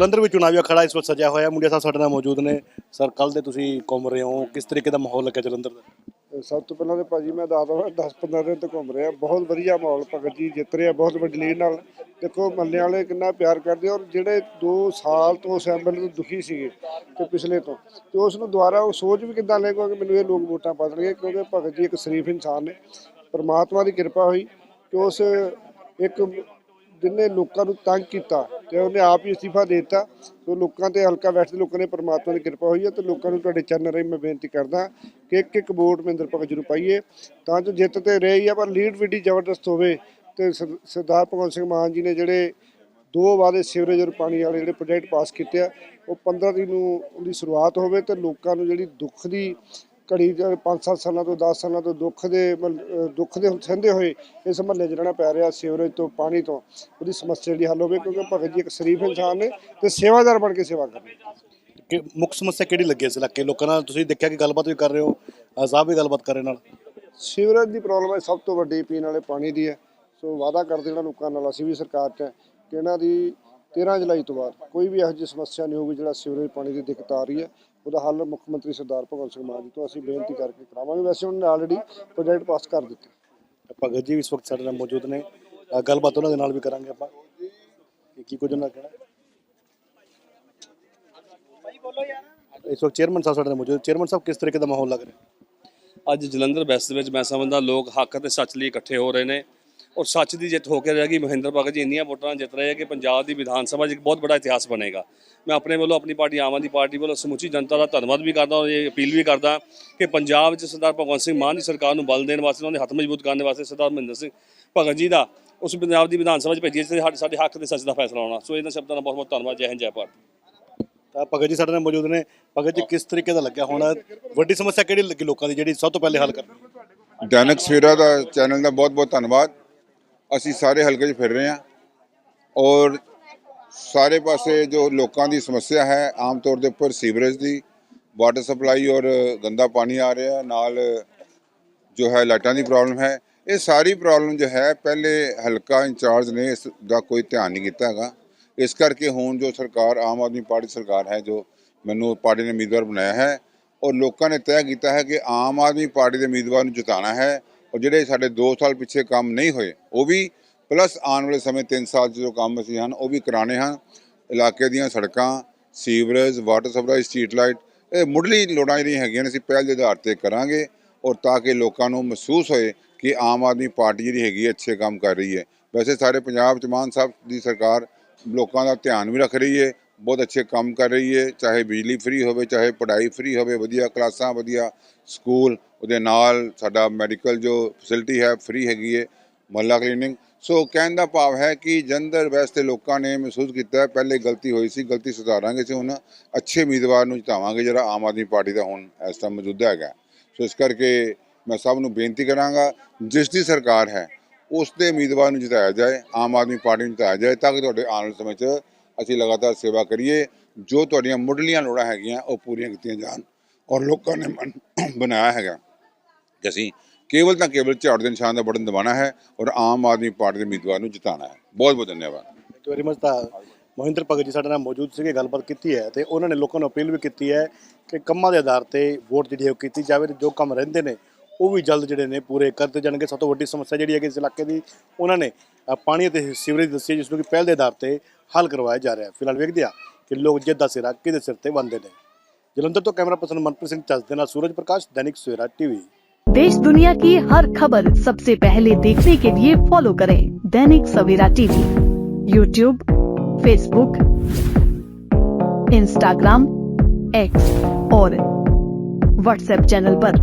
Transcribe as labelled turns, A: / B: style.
A: ਜਲੰਧਰ ਵਿੱਚ ਚੁਣਾਵੀ ਅਖਾੜਾ ਇਸ ਵਕਤ ਸਜਿਆ ਹੋਇਆ। ਮੁੰਡਿਆ ਸਾਹਿਬ ਸਾਡੇ ਨਾਲ ਮੌਜੂਦ ਨੇ। ਸਰ ਕੱਲ ਦੇ ਤੁਸੀਂ ਘੁੰਮ ਰਹੇ ਹੋ। ਕਿਸ ਤਰੀਕੇ ਦਾ ਮਾਹੌਲ ਲੱਗਿਆ ਜਲੰਧਰ ਦਾ?
B: ਸਭ ਤੋਂ ਪਹਿਲਾਂ ਤੇ ਭਾਜੀ, ਮੈਂ ਦੱਸ ਦਵਾਂ 10-15 ਦਿਨ ਤੋਂ ਘੁੰਮ ਰਿਹਾ। ਬਹੁਤ ਵਧੀਆ ਮਾਹੌਲ ਭਗਤ ਜੀ ਜਿੱਤ ਰਿਹਾ, ਬਹੁਤ ਵੱਡੀ ਲੀਡ ਨਾਲ। ਦੇਖੋ ਮੱਲੇ ਵਾਲੇ ਕਿੰਨਾ ਪਿਆਰ ਕਰਦੇ ਔਰ ਜਿਹੜੇ 2 ਸਾਲ ਤੋਂ ਅਸੈਂਬਲੀ ਤੋਂ ਦੁਖੀ ਸੀਗੇ ਤੇ ਪਿਛਲੇ ਤੋਂ, ਤੇ ਉਸ ਨੂੰ ਦੁਬਾਰਾ ਉਹ ਸੋਚ ਵੀ ਕਿੱਦਾਂ ਲੈ ਕਿ ਮੈਨੂੰ ਇਹ ਲੋਕ ਵੋਟਾਂ ਪਾ ਦੇਣਗੇ ਕਿਉਂਕਿ ਭਗਤ ਜੀ ਇੱਕ ਸ਼ਰੀਫ ਇਨਸਾਨ ਨੇ। ਪਰਮਾਤਮਾ ਦੀ ਕਿਰਪਾ ਹੋਈ ਕਿ ਉਸ ਇੱਕ ਜਿਨੇ ਲੋਕਾਂ ਨੂੰ ਤੰਗ ਕੀਤਾ ਤੇ ਉਹਨੇ ਆਪ ਹੀ ਅਸਤੀਫਾ ਦੇ ਦਿੱਤਾ, ਤੇ ਲੋਕਾਂ ਤੇ ਹਲਕਾ ਵੈਸਟ ਦੇ ਲੋਕਾਂ ਨੇ ਪਰਮਾਤਮਾ ਦੀ ਕਿਰਪਾ ਹੋਈ ਹੈ ਤੇ ਲੋਕਾਂ ਨੂੰ ਤੁਹਾਡੇ ਚਰਨ ਰਾਹੀਂ ਮੈਂ ਬੇਨਤੀ ਕਰਦਾ ਕਿ ਇੱਕ ਇੱਕ ਵੋਟ ਮਹਿੰਦਰ ਭਗਤ ਜੀ ਨੂੰ ਪਾਈਏ। ਤਾਂ ਜੋ ਜਿੱਤ ਤੇ ਰਹੀ ਆ, ਪਰ ਲੀਡ ਵੀ ਜ਼ਬਰਦਸਤ ਹੋਵੇ ਤੇ ਸਰਦਾਰ ਭਗਵੰਤ ਸਿੰਘ ਮਾਨ ਜੀ ਨੇ ਜਿਹੜੇ ਦੋ ਵਾਅਦੇ ਸੀਵਰੇਜ ਔਰ ਪਾਣੀ ਵਾਲੇ ਜਿਹੜੇ ਪ੍ਰੋਜੈਕਟ ਪਾਸ ਕੀਤੇ ਆ, ਉਹ 15 ਤਰੀਕ ਨੂੰ ਉਹਦੀ ਸ਼ੁਰੂਆਤ ਹੋਵੇ ਤੇ ਲੋਕਾਂ ਨੂੰ ਜਿਹੜੀ ਦੁੱਖ ਦੀ ਘੜੀ 5-7 ਸਾਲਾਂ ਤੋਂ 10 ਸਾਲਾਂ ਤੋਂ ਦੁੱਖ ਦੇ ਦੁੱਖ ਦੇ ਸਹਿੰਦੇ ਹੋਏ ਇਸ ਮਹੱਲੇ 'ਚ ਰਹਿਣਾ ਪੈ ਰਿਹਾ ਸੀਵਰੇਜ ਤੋਂ ਪਾਣੀ ਤੋਂ। ਉਹਦੀ ਸਮੱਸਿਆ ਜਿਹੜੀ ਹੱਲ ਹੋਵੇ ਕਿਉਂਕਿ ਭਗਤ ਜੀ ਇੱਕ ਸ਼ਰੀਫ ਇਨਸਾਨ ਨੇ ਤੇ ਸੇਵਾਦਾਰ ਬਣ ਕੇ ਸੇਵਾ ਕਰਦੇ
A: ਕਿ ਮੁੱਖ ਸਮੱਸਿਆ ਕਿਹੜੀ ਲੱਗੀ ਇਸ ਇਲਾਕੇ ਲੋਕਾਂ ਨਾਲ ਤੁਸੀਂ ਦੇਖਿਆ ਕਿ ਗੱਲਬਾਤ ਵੀ ਕਰ ਰਹੇ ਹੋ ਆਜ਼ਾਬ ਵੀ ਗੱਲਬਾਤ ਕਰ ਰਹੇ ਨਾਲ।
B: ਸੀਵਰੇਜ ਦੀ ਪ੍ਰੋਬਲਮ ਹੈ ਸਭ ਤੋਂ ਵੱਡੀ ਪੀਣ ਵਾਲੇ ਪਾਣੀ ਦੀ ਹੈ। ਸੋ ਵਾਅਦਾ ਕਰਦੇ ਜਿਹੜਾ ਲੋਕਾਂ ਨਾਲ ਅਸੀਂ ਵੀ ਸਰਕਾਰ 'ਚ ਕਿ ਇਹਨਾਂ ਦੀ 13 ਜੁਲਾਈ ਤੋਂ ਬਾਅਦ ਕੋਈ ਵੀ ਇਹੋ ਜਿਹੀ ਸਮੱਸਿਆ ਨਹੀਂ ਹੋਊਗੀ ਜਿਹੜਾ ਸੀਵਰੇਜ ਪਾਣੀ ਦੀ ਦਿੱਕਤ ਆ ਰਹੀ ਹੈ। ਉਹਦਾ ਹੱਲ ਮੁੱਖ ਮੰਤਰੀ ਸਰਦਾਰ ਭਗਵੰਤ ਸਿੰਘ ਮਾਨ ਜੀ ਤੋਂ ਅਸੀਂ ਬੇਨਤੀ ਕਰਕੇ ਕਰਾਵਾਂਗੇ। ਵੈਸੇ ਉਹਨਾਂ ਨੇ ਆਲਰੇਡੀ ਪ੍ਰੋਜੈਕਟ ਪਾਸ ਕਰ ਦਿੱਤੇ।
A: ਭਗਤ ਜੀ ਇਸ ਵਕਤ ਸਾਡੇ ਨਾਲ ਮੌਜੂਦ ਨੇ। ਗੱਲਬਾਤ ਉਹਨਾਂ ਦੇ ਨਾਲ ਵੀ ਕਰਾਂਗੇ ਆਪਾਂ। ਕਿ ਕੀ ਕੁਝ ਉਹਨਾਂ ਦਾ ਕਹਿਣਾ ਇਸ ਵਕਤ ਚੇਅਰਮੈਨ ਸਾਹਿਬ ਸਾਡੇ ਨਾਲ ਮੌਜੂਦ ਚੇਅਰਮੈਨ ਸਾਹਿਬ ਕਿਸ ਤਰੀਕੇ ਦਾ ਮਾਹੌਲ ਲੱਗ ਰਿਹਾ
C: ਅੱਜ ਜਲੰਧਰ ਵੈਸਟ ਵਿੱਚ ਮੈਂ ਸਮਝਦਾ ਲੋਕ ਹੱਕ ਅਤੇ ਸੱਚ ਲਈ ਇਕੱਠੇ ਹੋ ਰਹੇ ਨੇ। ਔਰ ਸੱਚ ਦੀ ਜਿੱਤ ਹੋ ਕੇ ਰਹੇਗੀ। ਮਹਿੰਦਰ ਭਗਤ ਜੀ ਇੰਨੀਆਂ ਵੋਟਾਂ ਜਿੱਤ ਰਹੇ ਹੈ ਕਿ ਪੰਜਾਬ ਦੀ ਵਿਧਾਨ ਸਭਾ 'ਚ ਇੱਕ ਬਹੁਤ ਵੱਡਾ ਇਤਿਹਾਸ ਬਣੇਗਾ। ਮੈਂ ਆਪਣੇ ਵੱਲੋਂ ਆਪਣੀ ਪਾਰਟੀ ਆਮ ਆਦਮੀ ਪਾਰਟੀ ਵੱਲੋਂ ਸਮੁੱਚੀ ਜਨਤਾ ਦਾ ਧੰਨਵਾਦ ਵੀ ਕਰਦਾ ਔਰ ਇਹ ਅਪੀਲ ਵੀ ਕਰਦਾ ਕਿ ਪੰਜਾਬ ਵਿੱਚ ਸਰਦਾਰ ਭਗਵੰਤ ਸਿੰਘ ਮਾਨ ਦੀ ਸਰਕਾਰ ਨੂੰ ਬਲ ਦੇਣ ਵਾਸਤੇ ਉਹਨਾਂ ਦੇ ਹੱਥ ਮਜ਼ਬੂਤ ਕਰਨ ਵਾਸਤੇ ਸਰਦਾਰ ਮਹਿੰਦਰ ਸਿੰਘ ਭਗਤ ਜੀ ਦਾ ਉਸ ਪੰਜਾਬ ਦੀ ਵਿਧਾਨ ਸਭਾ 'ਚ ਜਿੱਥੇ ਸਾਡੇ ਸਾਡੇ ਹੱਕ ਤੇ ਸੱਚ ਦਾ ਫੈਸਲਾ ਹੋਣਾ। ਸੋ ਇਹਨਾਂ ਸ਼ਬਦਾਂ ਦਾ ਬਹੁਤ ਬਹੁਤ ਧੰਨਵਾਦ। ਜੈ ਹਿੰਦ ਜੈ ਭਾਰਤ।
A: ਤਾਂ ਭਗਤ ਜੀ ਸਾਡੇ ਨਾਲ ਮੌਜੂਦ ਨੇ। ਭਗਤ ਜੀ ਕਿਸ ਤਰੀਕੇ ਦਾ ਲੱਗਿਆ ਹੁਣ? ਵੱਡੀ ਸਮੱਸਿਆ ਕਿਹੜੀ ਲੱਗੀ ਲੋਕਾਂ ਦੀ ਜਿਹੜੀ ਸਭ ਤੋਂ ਪਹਿਲੇ ਹੱਲ ਕਰਨੀ?
D: ਦੈਨਿਕ ਸਵੇਰਾ ਦਾ ਚੈਨਲ ਦਾ ਬਹੁਤ ਬਹੁਤ ਧੰਨਵਾਦ। ਅਸੀਂ ਸਾਰੇ ਹਲਕੇ 'ਚ ਫਿਰ ਰਹੇ ਹਾਂ ਔਰ ਸਾਰੇ ਪਾਸੇ ਜੋ ਲੋਕਾਂ ਦੀ ਸਮੱਸਿਆ ਹੈ, ਆਮ ਤੌਰ ਦੇ ਉੱਪਰ ਸੀਵਰੇਜ ਦੀ ਵਾਟਰ ਸਪਲਾਈ ਔਰ ਗੰਦਾ ਪਾਣੀ ਆ ਰਿਹਾ, ਨਾਲ ਜੋ ਹੈ ਲਾਈਟਾਂ ਦੀ ਪ੍ਰੋਬਲਮ ਹੈ। ਇਹ ਸਾਰੀ ਪ੍ਰੋਬਲਮ ਜੋ ਹੈ, ਪਹਿਲੇ ਹਲਕਾ ਇੰਚਾਰਜ ਨੇ ਇਸ ਦਾ ਕੋਈ ਧਿਆਨ ਨਹੀਂ ਕੀਤਾ ਹੈਗਾ। ਇਸ ਕਰਕੇ ਹੁਣ ਜੋ ਸਰਕਾਰ, ਆਮ ਆਦਮੀ ਪਾਰਟੀ ਸਰਕਾਰ ਹੈ, ਜੋ ਮੈਨੂੰ ਪਾਰਟੀ ਨੇ ਉਮੀਦਵਾਰ ਬਣਾਇਆ ਹੈ ਔਰ ਲੋਕਾਂ ਨੇ ਤੈਅ ਕੀਤਾ ਹੈ ਕਿ ਆਮ ਆਦਮੀ ਪਾਰਟੀ ਦੇ ਉਮੀਦਵਾਰ ਨੂੰ ਜਿਤਾਉਣਾ ਹੈ। ਔਰ ਜਿਹੜੇ ਸਾਡੇ 2 ਸਾਲ ਪਿੱਛੇ ਕੰਮ ਨਹੀਂ ਹੋਏ, ਉਹ ਵੀ ਪਲੱਸ ਆਉਣ ਵਾਲੇ ਸਮੇਂ 3 ਸਾਲ 'ਚ ਜੋ ਕੰਮ ਅਸੀਂ ਹਨ, ਉਹ ਵੀ ਕਰਾਣੇ ਹਨ। ਇਲਾਕੇ ਦੀਆਂ ਸੜਕਾਂ sewerage water supply street light ਇਹ ਮੁੱਢਲੀ ਲੋੜਾਂ ਜਿਹੜੀਆਂ ਹੈਗੀਆਂ ਨੇ, ਅਸੀਂ ਪਹਿਲ ਦੇ ਆਧਾਰ ਤੇ ਕਰਾਂਗੇ ਔਰ ਤਾਂ ਕਿ ਲੋਕਾਂ ਨੂੰ ਮਹਿਸੂਸ ਹੋਏ ਕਿ ਆਮ ਆਦਮੀ ਪਾਰਟੀ ਜਿਹੜੀ ਹੈਗੀ ਹੈ, ਅੱਛੇ ਕੰਮ ਕਰ ਰਹੀ ਹੈ। ਵੈਸੇ ਸਾਰੇ ਪੰਜਾਬ 'ਚ ਮਾਨ ਸਾਹਿਬ ਦੀ ਸਰਕਾਰ ਲੋਕਾਂ ਦਾ ਧਿਆਨ ਵੀ ਰੱਖ ਰਹੀ ਹੈ ਬਹੁਤ ਅੱਛੇ ਕੰਮ ਕਰ ਰਹੀ ਹੈ, ਚਾਹੇ ਬਿਜਲੀ ਫ੍ਰੀ ਹੋਵੇ, ਚਾਹੇ ਪੜ੍ਹਾਈ ਫ੍ਰੀ ਹੋਵੇ, ਵਧੀਆ ਕਲਾਸਾਂ, ਵਧੀਆ ਸਕੂਲ, ਉਹਦੇ ਨਾਲ ਸਾਡਾ ਮੈਡੀਕਲ ਜੋ ਫੈਸਿਲਿਟੀ ਹੈ ਫ੍ਰੀ ਹੈਗੀ ਹੈ, ਮਹੱਲਾ ਕਲੀਨਿੰਗ ਸੋ ਕਹਿਣ ਦਾ ਭਾਵ ਹੈ ਕਿ ਜੰਦਰ ਵੈਸਤੇ ਲੋਕਾਂ ਨੇ ਮਹਿਸੂਸ ਕੀਤਾ ਪਹਿਲੇ ਗਲਤੀ ਹੋਈ ਸੀ, ਗਲਤੀ ਸੁਧਾਰਾਂਗੇ ਸੀ ਹੁਣ, ਅੱਛੇ ਉਮੀਦਵਾਰ ਨੂੰ ਜਿਤਾਵਾਂਗੇ ਜਿਹੜਾ ਆਮ ਆਦਮੀ ਪਾਰਟੀ ਦਾ ਹੁਣ ਇਸ ਟਾਈਮ ਮੌਜੂਦਾ ਹੈਗਾ। ਸੋ ਇਸ ਕਰਕੇ ਮੈਂ ਸਭ ਨੂੰ ਬੇਨਤੀ ਕਰਾਂਗਾ, ਜਿਸ ਦੀ ਸਰਕਾਰ ਹੈ, ਉਸ ਦੇ ਉਮੀਦਵਾਰ ਨੂੰ ਜਿਤਾਇਆ ਜਾਏ, ਆਮ ਆਦਮੀ ਪਾਰਟੀ ਨੂੰ ਜਿਤਾਇਆ ਜਾਏ, ਤਾਂ ਕਿ ਤੁਹਾਡੇ ਆਉਣ ਵਾਲੇ ਸਮੇਂ 'ਚ ਅਸੀਂ ਲਗਾਤਾਰ ਸੇਵਾ ਕਰੀਏ ਜੋ ਤੁਹਾਡੀਆਂ ਮੁੱਢਲੀਆਂ ਲੋੜਾਂ ਹੈਗੀਆਂ ਉਹ ਪੂਰੀਆਂ ਕੀਤੀਆਂ ਜਾਣ ਔਰ ਲੋਕਾਂ ਨੇ ਮਨ ਬਣਾਇਆ ਹੈਗਾ ਕਿ ਅਸੀਂ ਕੇਵਲ ਤਾਂ ਕੇਵਲ ਝਾੜੂ ਦੇ ਨਿਸ਼ਾਨ ਦਾ ਬਟਨ ਦਬਾਉਣਾ ਹੈ ਔਰ ਆਮ ਆਦਮੀ ਪਾਰਟੀ ਦੇ ਉਮੀਦਵਾਰ ਨੂੰ ਜਿਤਾਉਣਾ ਹੈ। ਬਹੁਤ ਬਹੁਤ ਧੰਨਵਾਦ।
A: ਥੈਂਕ ਯੂ ਵੈਰੀ ਮਚ ਤਾਂ ਮਹਿੰਦਰ ਭਗਤ ਜੀ ਸਾਡੇ ਨਾਲ ਮੌਜੂਦ ਸੀਗੇ ਗੱਲਬਾਤ ਕੀਤੀ ਹੈ ਤੇ ਉਹਨਾਂ ਨੇ ਲੋਕਾਂ ਨੂੰ ਅਪੀਲ ਵੀ ਕੀਤੀ ਹੈ ਕਿ ਕੰਮਾਂ ਦੇ ਆਧਾਰ ਤੇ ਵੋਟ ਜਿਹੜੀ ਹੈ ਉਹ ਕੀਤੀ ਜਾਵੇ ਤੇ ਜੋ ਕੰਮ ਰਹਿੰਦੇ ਨੇ ਉਹ ਵੀ ਜਲਦ ਜਿਹੜੇ ਨੇ ਪੂਰੇ ਕਰਤੇ ਜਾਣਗੇ। ਸਭ ਤੋਂ ਵੱਡੀ ਸਮੱਸਿਆ ਜਿਹੜੀ ਹੈ ਕਿ ਇਸ ਇਲਾਕੇ ਦੀ ਉਹਨਾਂ ਨੇ ਪਾਣੀ ਅਤੇ ਸੀਵਰੇਜ ਦੱਸੀ ਹੈ, ਜਿਸ ਨੂੰ ਕਿ ਪਹਿਲ ਦੇ ਆਧਾਰ ਤੇ ਹੱਲ ਕਰਵਾਇਆ ਜਾ ਰਿਹਾ ਹੈ ਫਿਲਹਾਲ ਵੇਖਦੇ ਆ ਕਿ ਲੋਕ ਜਿੱਤ ਦਾ ਸਿਰਾ ਕਿਹਦੇ ਸਿਰ ਤੇ ਬੰਦੇ ਨੇ ਜਲੰਧਰ ਤੋਂ ਕੈਮਰਾ ਪਰਸਨ ਮਨਪ੍ਰੀਤ ਸਿੰਘ ਚੱਜ ਦੇ ਨਾਲ ਸੂਰਜ ਪ੍ਰਕਾਸ਼ ਦੈਨਿਕ ਸਵੇਰਾ ਟੀਵੀ
E: देश दुनिया की हर खबर सबसे पहले देखने के लिए फॉलो करें Dainik Savera TV YouTube Facebook Instagram X और व्हाट्सएप चैनल पर।